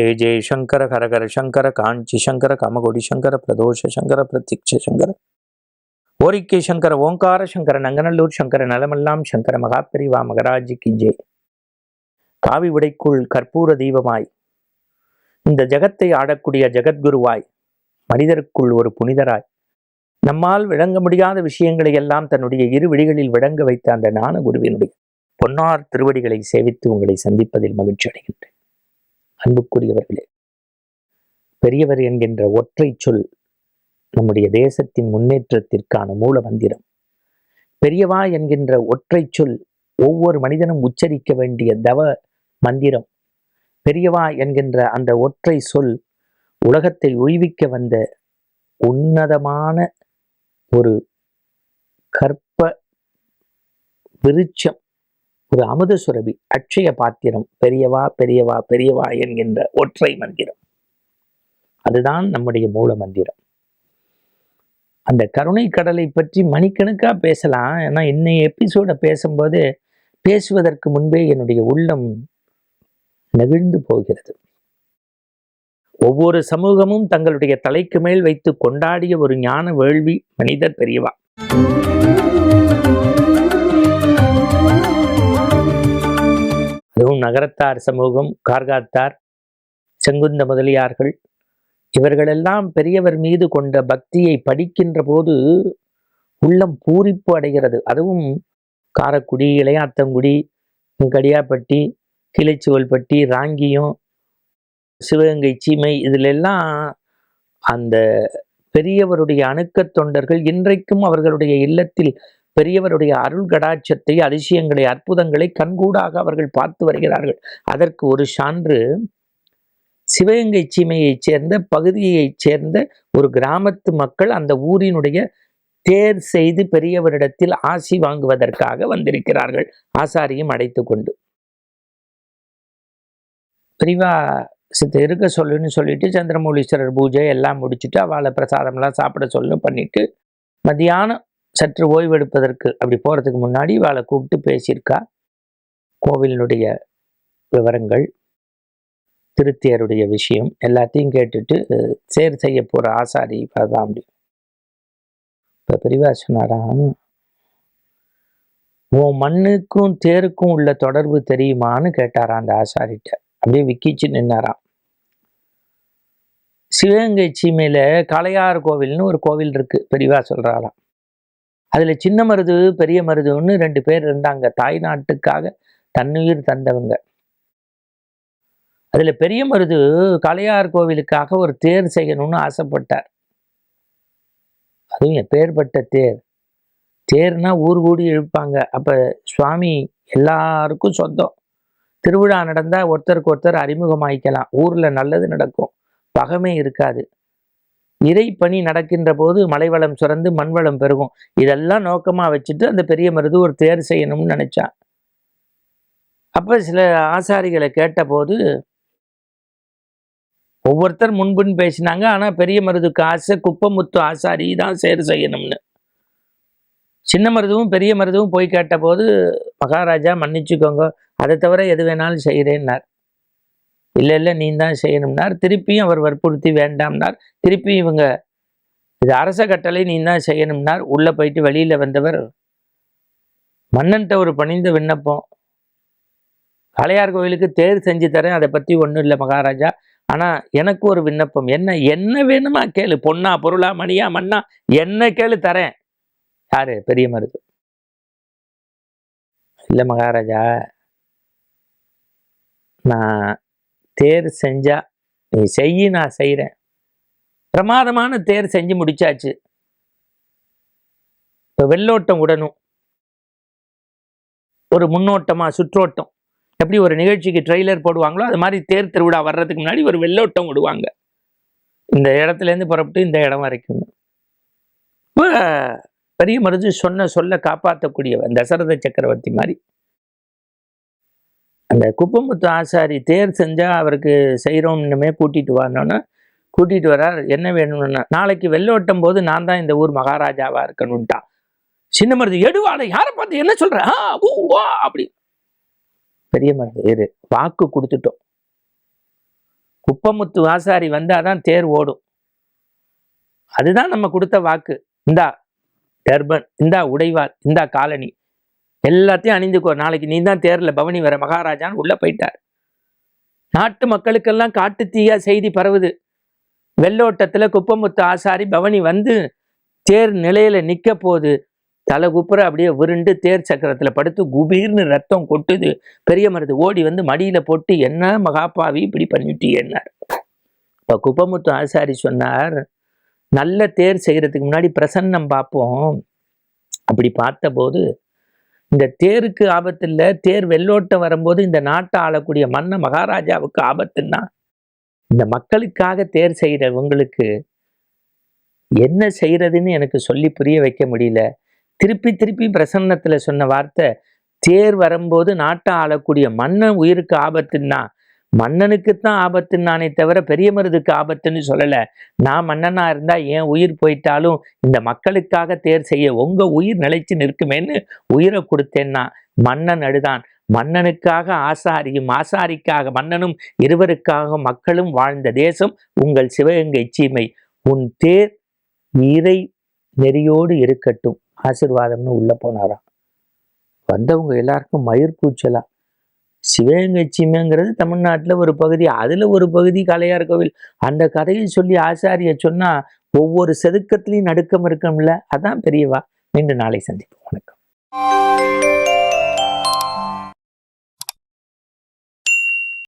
ஜெய ஜெய சங்கர ஹரஹர சங்கர காஞ்சி சங்கர காமகோடி சங்கர பிரதோஷ சங்கர பிரத்யக்ஷ சங்கர ஓரிக்கை சங்கர ஓங்கார சங்கர நங்கநல்லூர் சங்கர நலமெல்லாம் சங்கர மகாபெரிவா மகராஜிக்கு ஜெய்। காவி உடைக்குள் கற்பூர தீபமாய் இந்த ஜகத்தை ஆடக்கூடிய ஜெகத்குருவாய் மனிதருக்குள் ஒரு புனிதராய் நம்மால் விளங்க முடியாத விஷயங்களை எல்லாம் தன்னுடைய இரு விழிகளில் விளங்க வைத்த அந்த ஞான குருவினுடைய பொன்னார் திருவடிகளை சேவித்து உங்களை சந்திப்பதில் மகிழ்ச்சி அடைகின்றேன். அன்புக்குரியவர்களே பெரியவர் என்கின்ற ஒற்றை சொல் நம்முடைய தேசத்தின் முன்னேற்றத்திற்கான மூல மந்திரம் பெரியவா என்கின்ற ஒற்றை சொல் ஒவ்வொரு மனிதனும் உச்சரிக்க வேண்டிய தவ மந்திரம். பெரியவா என்கின்ற அந்த ஒற்றை சொல் உலகத்தை உய்விக்க வந்த உன்னதமான ஒரு கற்ப விருட்சம். ஒரு அமுத சுரபி அட்சய பாத்திரம் பெரியவா பெரியவா பெரியவா என்கின்ற ஒற்றை மந்திரம். அதுதான் நம்முடைய மூல மந்திரம். அந்த கருணை கடலை பற்றி மணிக்கணக்காக பேசலாம். ஏன்னா இன்னைய எபிசோட பேசும்போது பேசுவதற்கு முன்பே என்னுடைய உள்ளம் நெகிழ்ந்து போகிறது. ஒவ்வொரு சமூகமும் தங்களுடைய தலைக்கு மேல் வைத்து கொண்டாடிய ஒரு ஞான வேள்வி மனிதர் பெரியவா. நகரத்தார் சமூகம் கார்காத்தார் செங்குந்த முதலியார்கள் இவர்களெல்லாம் பெரியவர் மீது கொண்ட பக்தியை படிக்கின்ற போது உள்ளம் பூரிப்பு அடைகிறது. அதுவும் காரக்குடி இளையாத்தங்குடி கடியாப்பட்டி கிளைச்சுவல்பட்டி ராங்கியம் சிவகங்கை சீமை இதிலெல்லாம் அந்த பெரியவருடைய அணுக்கத் தொண்டர்கள் இன்றைக்கும் அவர்களுடைய இல்லத்தில் பெரியவருடைய அருள் கடாட்சத்தை அதிசயங்களை அற்புதங்களை கண்கூடாக அவர்கள் பார்த்து வருகிறார்கள். அதற்கு ஒரு சான்று சிவகங்கை சீமையைச் சேர்ந்த பகுதியைச் சேர்ந்த ஒரு கிராமத்து மக்கள் அந்த ஊரினுடைய தேர் செய்து பெரியவரிடத்தில் ஆசி வாங்குவதற்காக வந்திருக்கிறார்கள். ஆசாரியும் அடைத்து கொண்டு. பெரியவா சித்த இருக்க சொல்லுன்னு சொல்லிட்டு சந்திரமௌலீஸ்வரர் பூஜை எல்லாம் முடிச்சுட்டு அவளை பிரசாதம்லாம் சாப்பிட சொல்லு பண்ணிட்டு மத்தியானம் சற்று ஓய்வெடுப்பதற்கு அப்படி போகிறதுக்கு முன்னாடி இவாளை கூப்பிட்டு பேசியிருக்கா. கோவிலினுடைய விவரங்கள் திருத்தியருடைய விஷயம் எல்லாத்தையும் கேட்டுட்டு சேர் செய்ய போகிற ஆசாரி தான் அப்படி. இப்போ பிரிவா சொன்னாராம் உன் மண்ணுக்கும் தேருக்கும் உள்ள தொடர்பு தெரியுமான்னு கேட்டாராம் அந்த ஆசாரிட்ட. அப்படியே விக்கிச்சு நின்னாராம். சிவகங்கை சீமையில் கலையார் கோவில்னு ஒரு கோவில் இருக்கு பெரியவா சொல்றாராம் அதில் சின்ன மருது பெரிய மருதுன்னு ரெண்டு பேர் இருந்தாங்க. தாய் நாட்டுக்காக தன்னுயிர் தந்தவங்க. அதில் பெரிய மருது கலையார் கோவிலுக்காக ஒரு தேர் செய்யணும்னு ஆசைப்பட்டார். அதுவும் எப்பேற்பட்ட தேர். தேர்னா ஊர் கூடி இழுப்பாங்க. அப்போ சுவாமி எல்லாருக்கும் சொந்தம். திருவிழா நடந்தால் ஒருத்தருக்கு ஒருத்தர் அறிமுகமாயிக்கலாம். ஊரில் நல்லது நடக்கும். பகமே இருக்காது. இறை பணி நடக்கின்ற போது மலைவளம் சுரந்து மண்வளம் பெருகும். இதெல்லாம் நோக்கமாக வச்சுட்டு அந்த பெரிய மருது ஒரு தேர் செய்யணும்னு நினச்சான் அப்போ சில ஆசாரிகளை கேட்டபோது ஒவ்வொருத்தர் முன்பின் பேசினாங்க. ஆனால் பெரிய மருதுக்கு ஆசை குப்பமுத்து ஆசாரி தான் சேர் செய்யணும்னு. சின்ன மருதுவும் பெரிய மருதுவும் போய் கேட்டபோது மகாராஜா மன்னிச்சுக்கோங்க. அதை தவிர எது வேணாலும் செய்கிறேன்னார் இல்லை இல்லை நீ தான் செய்யணும்னார். திருப்பியும் அவர் வற்புறுத்தி வேண்டாம்னார். திருப்பி இவங்க இது அரச கட்டளை நீ தான் செய்யணும்னார். உள்ளே போயிட்டு வெளியில் வந்தவர் மன்னன்ட்ட ஒரு பணிந்த விண்ணப்பம். காளையார் கோயிலுக்கு தேர் செஞ்சு தரேன் அதை பற்றி ஒன்றும் இல்லை மகாராஜா. ஆனால் எனக்கு ஒரு விண்ணப்பம். என்ன என்ன வேணுமா கேளு. பொண்ணா பொருளா மணியா மண்ணா என்ன கேளு தரேன். யாரு? பெரிய மருது. இல்லை மகாராஜா நான் தேர் செஞ்சா நீ செய்யி நான் செய்கிறேன் பிரமாதமான தேர் செஞ்சு முடிச்சாச்சு. இப்போ வெள்ளோட்டம் விடணும் ஒரு முன்னோட்டமாக சுற்றோட்டம். எப்படி ஒரு நிகழ்ச்சிக்கு ட்ரெய்லர் போடுவாங்களோ அது மாதிரி தேர் திருவிழா வர்றதுக்கு முன்னாடி ஒரு வெள்ளோட்டம் விடுவாங்க. இந்த இடத்துலேருந்து புறப்பட்டு இந்த இடம் வரைக்கும். இப்போ பெரிய மருது சொன்ன சொல்ல காப்பாற்றக்கூடியவன் தசரத சக்கரவர்த்தி மாதிரி. அந்த குப்பமுத்து ஆசாரி தேர் செஞ்சால் அவருக்கு செய்கிறோம்னுமே கூட்டிகிட்டு வரணும்னா கூட்டிகிட்டு வரார். என்ன வேணும்னா? நாளைக்கு வெள்ளோட்டும் போது நான் தான் இந்த ஊர் மகாராஜாவாக இருக்கணும்ட்டான் சின்ன மருது எடுவாளை யாரை பார்த்து என்ன சொல்கிற ஆ, ஊ, அப்படி. பெரிய மருது இரு வாக்கு கொடுத்துட்டோம். குப்பமுத்து ஆசாரி வந்தால் தான் தேர் ஓடும். அதுதான் நம்ம கொடுத்த வாக்கு. இந்தா டர்பன் இந்தா உடைவாள் இந்தா காலனி. எல்லாத்தையும் அணிந்துக்கோ நாளைக்கு நீ தான் தேரில் பவனி வர மகாராஜான்னு உள்ளே போயிட்டார். நாட்டு மக்களுக்கெல்லாம் காட்டு தீயா செய்தி பரவுது. வெள்ளோட்டத்தில் குப்பமுத்து ஆசாரி பவனி வந்து தேர் நிலையில நிற்க போது தலை குப்புற அப்படியே விருண்டு தேர் சக்கரத்தில் படுத்து குபீர்னு ரத்தம் கொட்டுது. பெரிய மருது ஓடி வந்து மடியில் போட்டு என்ன மகாப்பாவி இப்படி பண்ணிட்டீன்னார் இப்போ குப்பமுத்து ஆசாரி சொன்னார் நல்ல தேர் செய்கிறதுக்கு முன்னாடி பிரசன்னம் பார்ப்போம். அப்படி பார்த்தபோது இந்த தேருக்கு ஆபத்து இல்லை. தேர் வெள்ளோட்டம் வரும்போது இந்த நாட்டை ஆளக்கூடிய மன்ன மகாராஜாவுக்கு ஆபத்துன்னா இந்த மக்களுக்காக தேர் செய்கிறவங்களுக்கு என்ன செய்கிறதுன்னு எனக்கு சொல்லி புரிய வைக்க முடியல. திருப்பி திருப்பி பிரசன்னத்தில் சொன்ன வார்த்தை தேர் வரும்போது நாட்டை ஆளக்கூடிய மன்னன் உயிருக்கு ஆபத்துன்னா மன்னனுக்குத்தான் ஆபத்துன்னானே தவிர பெரிய மருதுக்கு ஆபத்துன்னு சொல்லலை. நான் மன்னனா இருந்தா என் உயிர் போயிட்டாலும் இந்த மக்களுக்காக தேர் செய்ய உங்க உயிர் நிலைச்சு நிற்குமேன்னு உயிரை கொடுத்தேன்னா மன்னன் அழுதான். மன்னனுக்காக ஆசாரியும் ஆசாரிக்காக மன்னனும் இருவருக்காக மக்களும் வாழ்ந்த தேசம் உங்கள் சிவகங்கை சீமை. உன் தேர் இறை நெறியோடு இருக்கட்டும். ஆசிர்வாதம்னு உள்ள போனாராம். வந்தவங்க எல்லாருக்கும் மயிர் கூச்சலா சிவகங்கை சீமைங்கிறது தமிழ்நாட்டுல ஒரு பகுதி. அதுல ஒரு பகுதி கலையார் கோவில். அந்த கதையை சொல்லி ஆச்சாரிய சொன்னா ஒவ்வொரு செதுக்கத்திலையும் நடுக்கம் இருக்கும்ல. அதான் பெரியவா. மீண்டும் நாளை சந்திப்போம். வணக்கம்.